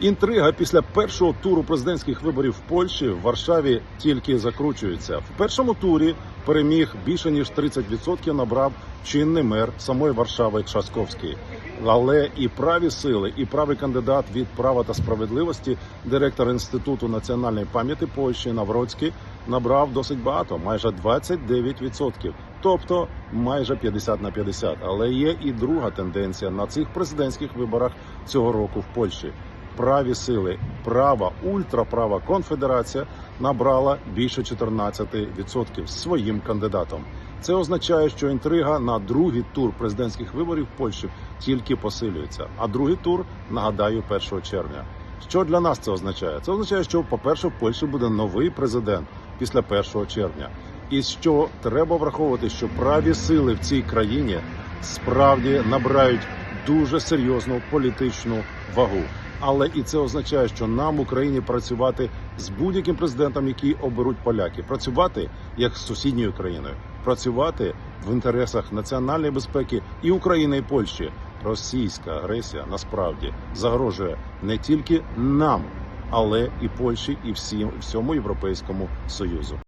Інтрига після першого туру президентських виборів в Польщі в Варшаві тільки закручується. В першому турі переміг більше ніж 30% набрав чинний мер самої Варшави Часковський. Але і праві сили, і правий кандидат від права та справедливості, директор інституту національної пам'яті Польщі Навроцький, набрав досить багато, майже 29%. Тобто майже 50 на 50. Але є і друга тенденція на цих президентських виборах цього року в Польщі. Праві сили, права, ультраправа конфедерація набрала більше 14% своїм кандидатом. Це означає, що інтрига на другий тур президентських виборів в Польщі тільки посилюється. А другий тур нагадаю 1 червня. Що для нас це означає? Це означає, що, по-перше, в Польщі буде новий президент після 1 червня. І що треба враховувати, що праві сили в цій країні справді набирають дуже серйозну політичну вагу. Але і це означає, що нам в Україні працювати з будь-яким президентом, який оберуть поляки, працювати як з сусідньою країною, працювати в інтересах національної безпеки і України, і Польщі. Російська агресія насправді загрожує не тільки нам, але і Польщі, і всім всьому європейському союзу.